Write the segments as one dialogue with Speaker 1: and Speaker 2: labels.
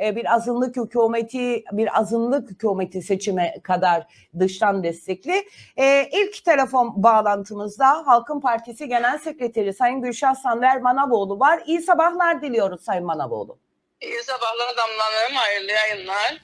Speaker 1: e, bir azınlık hükümeti bir azınlık hükümeti seçime kadar dıştan destekli. E, ilk telefon bağlantımızda Halkın Partisi Genel Sekreteri Sayın Gülşah Sander Manavoğlu var. İyi sabahlar diliyoruz Sayın Manavoğlu.
Speaker 2: İyi sabahlar Damla Hanım, hayırlı yayınlar.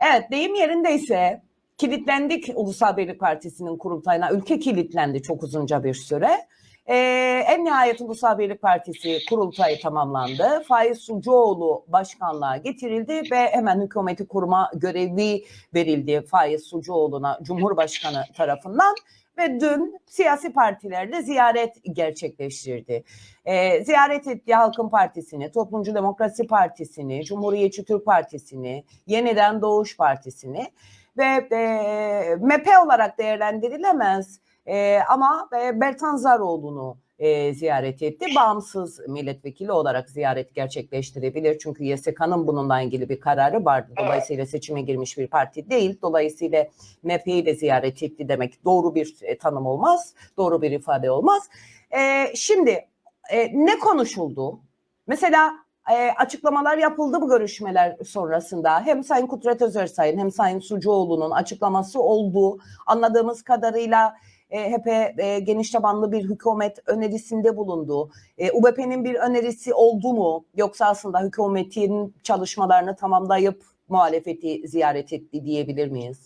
Speaker 1: Evet deyim yerindeyse kilitlendik Ulusal Birlik Partisi'nin kurultayına. Ülke kilitlendi çok uzunca bir süre. Ee, en nihayet Ulusal Birlik Partisi kurultayı tamamlandı. Faiz Sucuoğlu başkanlığa getirildi ve hemen hükümeti kurma görevi verildi Faiz Sucuoğlu'na Cumhurbaşkanı tarafından. Ve dün siyasi partilerle ziyaret gerçekleştirdi. Ee, ziyaret etti Halkın Partisi'ni, Toplumcu Demokrasi Partisi'ni, Cumhuriyetçi Türk Partisi'ni, Yeniden Doğuş Partisi'ni ve e, MHP olarak değerlendirilemez e, ama e, Bertan Zaroğlu'nu e, ziyaret etti. Bağımsız milletvekili olarak ziyaret gerçekleştirebilir. Çünkü YSK'nın bununla ilgili bir kararı vardı. Dolayısıyla seçime girmiş bir parti değil. Dolayısıyla MHP'yi de ziyaret etti demek doğru bir e, tanım olmaz. Doğru bir ifade olmaz. E, şimdi e, ne konuşuldu? Mesela e, açıklamalar yapıldı bu görüşmeler sonrasında. Hem Sayın Kudret Özersay'ın hem Sayın Sucuoğlu'nun açıklaması oldu. Anladığımız kadarıyla e, e, geniş tabanlı bir hükümet önerisinde bulundu. E, UBP'nin bir önerisi oldu mu? Yoksa aslında hükümetin çalışmalarını tamamlayıp muhalefeti ziyaret etti diyebilir miyiz?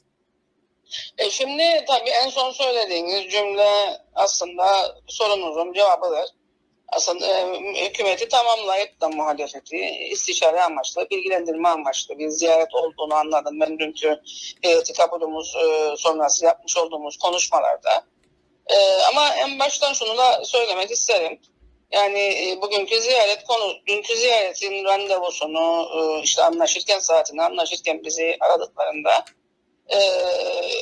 Speaker 2: E şimdi tabii en son söylediğiniz cümle aslında sorunuzun cevabıdır. Aslında e, hükümeti tamamlayıp da muhalefeti istişare amaçlı, bilgilendirme amaçlı bir ziyaret olduğunu anladım. Ben dünkü heyeti kabulümüz e, sonrası yapmış olduğumuz konuşmalarda. E, ama en baştan şunu da söylemek isterim. Yani e, bugünkü ziyaret konu, dünkü ziyaretin randevusunu e, işte anlaşırken saatini anlaşırken bizi aradıklarında e,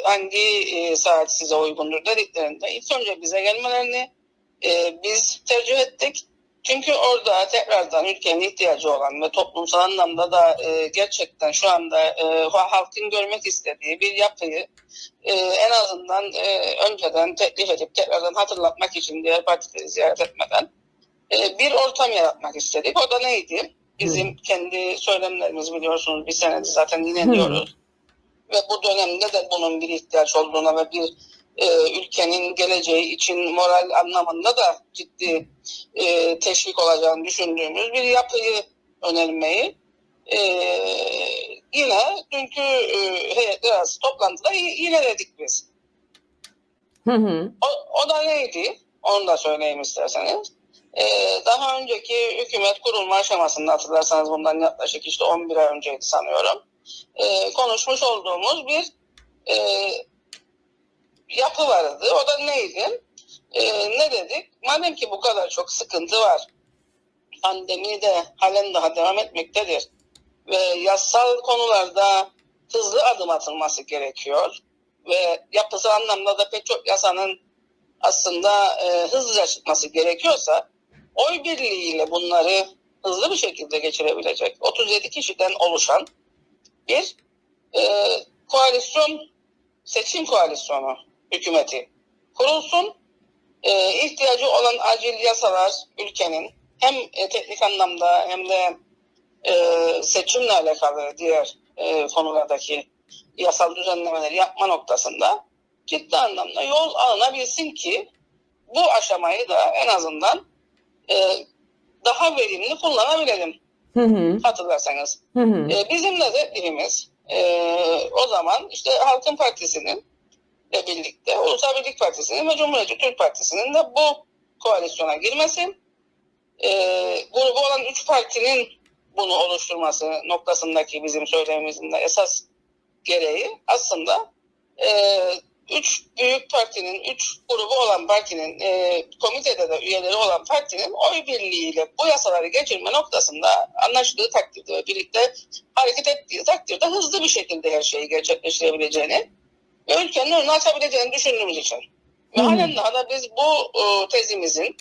Speaker 2: hangi e, saat size uygundur dediklerinde ilk önce bize gelmelerini e, biz tercih ettik. Çünkü orada tekrardan ülkenin ihtiyacı olan ve toplumsal anlamda da e, gerçekten şu anda e, halkın görmek istediği bir yapıyı e, en azından e, önceden teklif edip tekrardan hatırlatmak için diğer partileri ziyaret etmeden e, bir ortam yaratmak istedik. O da neydi? Bizim
Speaker 1: Hı.
Speaker 2: kendi söylemlerimiz biliyorsunuz bir senedir zaten
Speaker 1: Hı.
Speaker 2: yineliyoruz. Ve bu dönemde de bunun bir ihtiyaç olduğuna ve bir e, ülkenin geleceği için moral anlamında da ciddi e, teşvik olacağını düşündüğümüz bir yapıyı önermeyi e, yine dünkü e, heyetler arası toplantıda yineledik biz.
Speaker 1: Hı hı.
Speaker 2: O, o da neydi? Onu da söyleyeyim isterseniz. Ee, daha önceki hükümet kurulma aşamasında hatırlarsanız bundan yaklaşık işte 11 ay önceydi sanıyorum. Ee, konuşmuş olduğumuz bir e, yapı vardı. O da neydi? Ee, ne dedik? Madem ki bu kadar çok sıkıntı var, pandemi de halen daha devam etmektedir ve yasal konularda hızlı adım atılması gerekiyor ve yapısal anlamda da pek çok yasanın aslında e, hızlıca çıkması gerekiyorsa oy birliğiyle bunları hızlı bir şekilde geçirebilecek 37 kişiden oluşan bir e, koalisyon seçim koalisyonu hükümeti kurulsun. E, ihtiyacı olan acil yasalar ülkenin hem e, teknik anlamda hem de e, seçimle alakalı diğer e, konulardaki yasal düzenlemeleri yapma noktasında ciddi anlamda yol alınabilsin ki bu aşamayı da en azından e, daha verimli kullanabilelim
Speaker 1: Hı hı.
Speaker 2: hatırlarsanız.
Speaker 1: Hı hı.
Speaker 2: E, bizim de teklifimiz e, o zaman işte Halkın Partisi'nin ile birlikte Ulusal Birlik Partisi'nin ve Cumhuriyetçi Türk Partisi'nin de bu koalisyona girmesi e, grubu olan üç partinin bunu oluşturması noktasındaki bizim söylemimizin de esas gereği aslında e, üç büyük partinin, üç grubu olan partinin, e, komitede de üyeleri olan partinin oy birliğiyle bu yasaları geçirme noktasında anlaştığı takdirde birlikte hareket ettiği takdirde hızlı bir şekilde her şeyi gerçekleştirebileceğini ve ülkenin önünü açabileceğini düşündüğümüz için. Ve
Speaker 1: hı.
Speaker 2: halen daha da biz bu e, tezimizin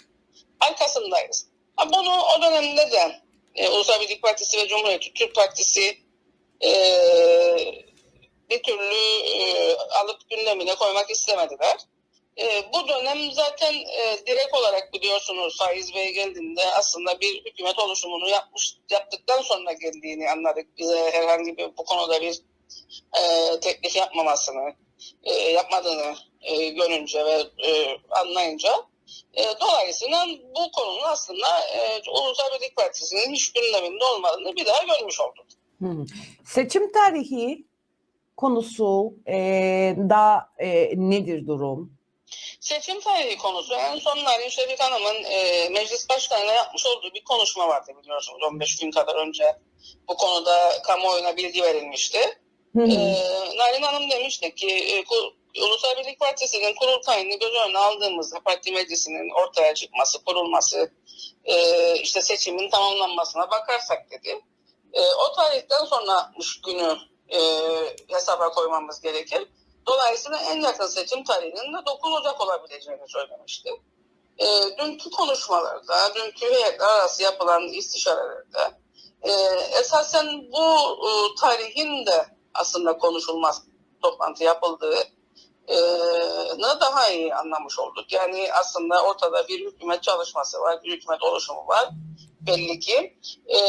Speaker 2: arkasındayız. Ha, bunu o dönemde de e, Ulusal Birlik Partisi ve Cumhuriyetçi Türk Partisi e, bir türlü e, alıp gündemine koymak istemediler. E, bu dönem zaten e, direkt olarak biliyorsunuz Faiz Bey geldiğinde aslında bir hükümet oluşumunu yapmış yaptıktan sonra geldiğini anladık. Bize herhangi bir bu konuda bir e, teklif yapmamasını, e, yapmadığını e, görünce ve e, anlayınca e, dolayısıyla bu konunun aslında e, Ulusal Birlik Partisi'nin hiç gündeminde olmadığını bir daha görmüş olduk.
Speaker 1: Hı. Seçim tarihi konusu e, da e, nedir durum?
Speaker 2: Seçim tarihi konusu en son Narin Şefik Hanım'ın e, meclis başkanına yapmış olduğu bir konuşma vardı biliyorsunuz 15 gün kadar önce. Bu konuda kamuoyuna bilgi verilmişti.
Speaker 1: Hı.
Speaker 2: Ee, Narin Hanım demişti ki e, Ulusal Birlik Partisi'nin kurultayını göz önüne aldığımızda parti meclisinin ortaya çıkması, kurulması, e, işte seçimin tamamlanmasına bakarsak dedi. E, o tarihten sonra 60 günü e, hesaba koymamız gerekir. Dolayısıyla en yakın seçim tarihinin de 9 Ocak olabileceğini söylemişti. E, dünkü konuşmalarda, dünkü heyetler arası yapılan istişarelerde e, esasen bu e, tarihin de aslında konuşulmaz toplantı yapıldığı ne daha iyi anlamış olduk. Yani aslında ortada bir hükümet çalışması var, bir hükümet oluşumu var belli ki. E,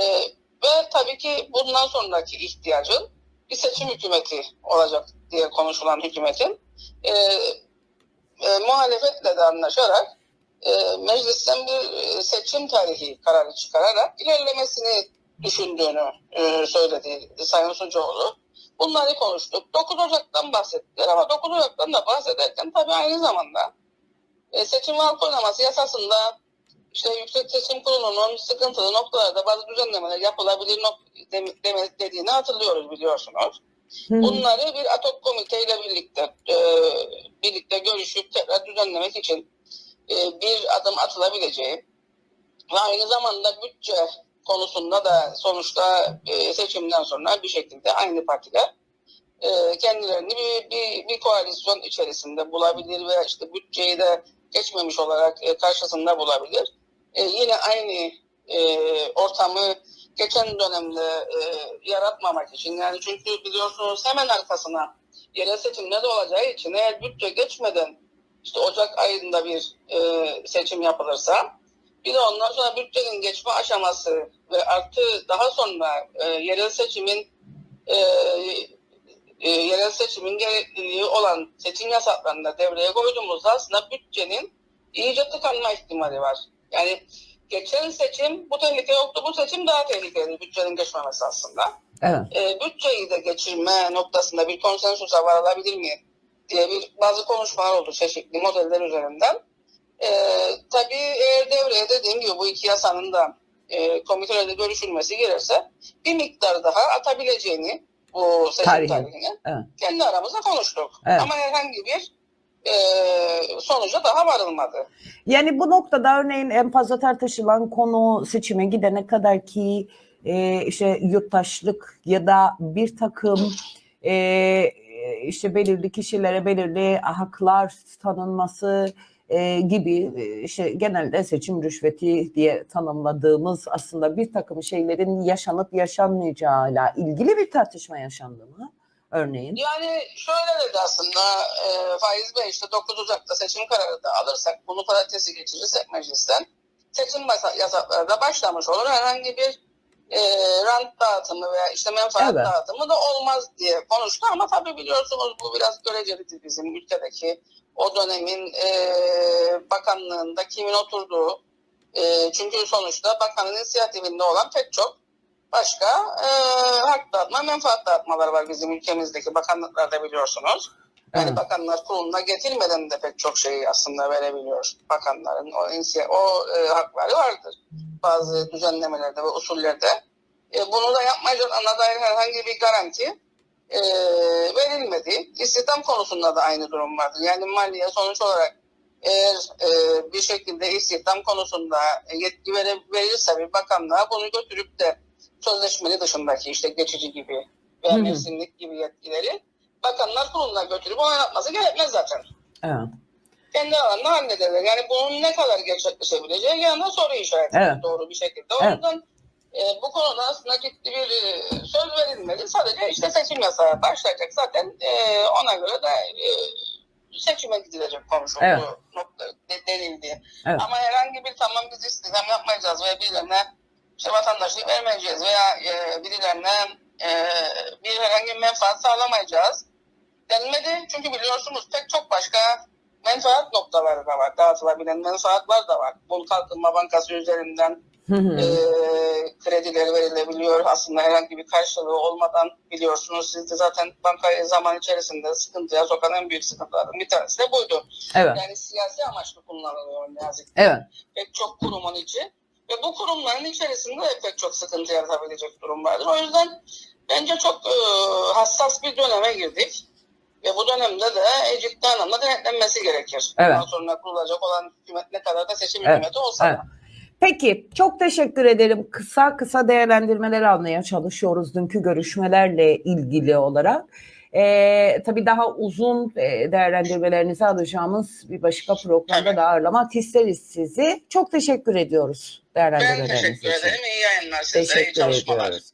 Speaker 2: ve tabii ki bundan sonraki ihtiyacın bir seçim hükümeti olacak diye konuşulan hükümetin e, e, muhalefetle de anlaşarak e, meclisten bir e, seçim tarihi kararı çıkararak ilerlemesini düşündüğünü e, söyledi Sayın Sucuoğlu. Bunları konuştuk. 9 Ocak'tan bahsettiler ama 9 Ocak'tan da bahsederken tabii aynı zamanda e, seçim ve halk oylaması yasasında işte Yüksek Seçim Kurulu'nun sıkıntılı noktalarda bazı düzenlemeler yapılabilir nok- dediğini hatırlıyoruz biliyorsunuz.
Speaker 1: Hı.
Speaker 2: Bunları bir atok komiteyle birlikte e, birlikte görüşüp tekrar düzenlemek için e, bir adım atılabileceği ve aynı zamanda bütçe konusunda da sonuçta e, seçimden sonra bir şekilde aynı partiler e, kendilerini bir, bir, bir koalisyon içerisinde bulabilir ve işte bütçeyi de geçmemiş olarak e, karşısında bulabilir. E, yine aynı ortamı geçen dönemde yaratmamak için yani çünkü biliyorsunuz hemen arkasına yerel seçimler de olacağı için eğer bütçe geçmeden işte Ocak ayında bir seçim yapılırsa bir de ondan sonra bütçenin geçme aşaması ve artı daha sonra e, yerel seçimin e, e, yerel seçimin gerekliliği olan seçim yasaklarını devreye koyduğumuzda aslında bütçenin iyice tıkanma ihtimali var. Yani geçen seçim bu tehlike yoktu. Bu seçim daha tehlikeli bütçenin geçmemesi aslında.
Speaker 1: Evet.
Speaker 2: E, bütçeyi de geçirme noktasında bir konsensusa varılabilir mi diye bir bazı konuşmalar oldu çeşitli modeller üzerinden. E, tabii eğer dediğim gibi bu iki yasanın da e, komitelerde görüşülmesi gelirse bir miktar daha atabileceğini bu seçim
Speaker 1: Tarihi.
Speaker 2: tarihini
Speaker 1: Evet.
Speaker 2: kendi aramızda konuştuk.
Speaker 1: Evet.
Speaker 2: Ama herhangi bir e, sonuca daha varılmadı.
Speaker 1: Yani bu noktada örneğin en fazla tartışılan konu seçime gidene kadar ki e, işte yurttaşlık ya da bir takım e, işte belirli kişilere belirli haklar tanınması e, gibi e, işte genelde seçim rüşveti diye tanımladığımız aslında bir takım şeylerin yaşanıp yaşanmayacağıyla ilgili bir tartışma yaşandı mı? Örneğin.
Speaker 2: Yani şöyle dedi aslında e, Faiz Bey işte 9 Ocak'ta seçim kararı da alırsak bunu pazartesi geçirirsek meclisten seçim yasa- yasakları da başlamış olur. Herhangi bir e, rant dağıtımı veya işte menfaat
Speaker 1: Evet.
Speaker 2: dağıtımı da olmaz diye konuştu ama tabii biliyorsunuz bu biraz görecelidir bizim ülkedeki o dönemin e, bakanlığında kimin oturduğu e, çünkü sonuçta bakanın inisiyatifinde olan pek çok başka e, hak dağıtma, menfaat dağıtmalar var bizim ülkemizdeki bakanlıklarda biliyorsunuz. Yani
Speaker 1: Evet.
Speaker 2: bakanlar kuruluna getirmeden de pek çok şeyi aslında verebiliyor. Bakanların o, o e, hakları vardır bazı düzenlemelerde ve usullerde. E, bunu da yapmayacağına dair herhangi bir garanti e, verilmedi. İstihdam konusunda da aynı durum vardır. Yani maliye sonuç olarak eğer e, bir şekilde istihdam konusunda yetki vere, verirse bir bakanlığa bunu götürüp de sözleşmeli dışındaki işte geçici gibi veya mevsimlik gibi yetkileri bakanlar kuruluna götürüp onaylatması gerekmez zaten.
Speaker 1: Evet.
Speaker 2: Kendi alanında hallederler. Yani bunun ne kadar gerçekleşebileceği yanında soru işareti
Speaker 1: Evet.
Speaker 2: doğru bir şekilde. O
Speaker 1: Evet.
Speaker 2: yüzden e, bu konuda aslında ciddi bir e, söz verilmeli. Sadece işte seçim yasağı başlayacak zaten e, ona göre de e, seçime gidilecek konuşuldu
Speaker 1: Evet.
Speaker 2: nokta de- denildi.
Speaker 1: Evet.
Speaker 2: Ama herhangi bir tamam biz istihdam yapmayacağız veya birilerine işte vatandaşlığı vermeyeceğiz veya e, birilerine e, bir herhangi bir menfaat sağlamayacağız denmedi. Çünkü biliyorsunuz pek çok başka menfaat noktaları da var. Dağıtılabilen menfaatler de var. Bul Kalkınma Bankası üzerinden e, kredileri verilebiliyor. Aslında herhangi bir karşılığı olmadan biliyorsunuz siz de zaten bankayı zaman içerisinde sıkıntıya sokan en büyük sıkıntılardan bir tanesi de buydu.
Speaker 1: Evet.
Speaker 2: Yani siyasi amaçlı kullanılıyor ne yazık ki
Speaker 1: Evet.
Speaker 2: pek çok kurumun içi. Ve bu kurumların içerisinde de pek çok sıkıntı yaratabilecek durum vardır. O yüzden bence çok e, hassas bir döneme girdik. Ve bu dönemde de ciddi anlamda denetlenmesi gerekir.
Speaker 1: Evet.
Speaker 2: Bundan sonra kurulacak olan hükümet ne kadar da seçim
Speaker 1: Evet.
Speaker 2: hükümeti olsa
Speaker 1: Evet.
Speaker 2: da.
Speaker 1: Peki çok teşekkür ederim. Kısa kısa değerlendirmeler almaya çalışıyoruz dünkü görüşmelerle ilgili olarak. Ee, tabii daha uzun e, değerlendirmelerinizi alacağımız bir başka programda
Speaker 2: Tabii.
Speaker 1: da ağırlamak isteriz sizi. Çok teşekkür ediyoruz
Speaker 2: Ben
Speaker 1: değerlendirmeleriniz
Speaker 2: teşekkür
Speaker 1: için.
Speaker 2: ederim. İyi yayınlar iyi
Speaker 1: Teşekkür
Speaker 2: çalışmalar.
Speaker 1: ediyoruz.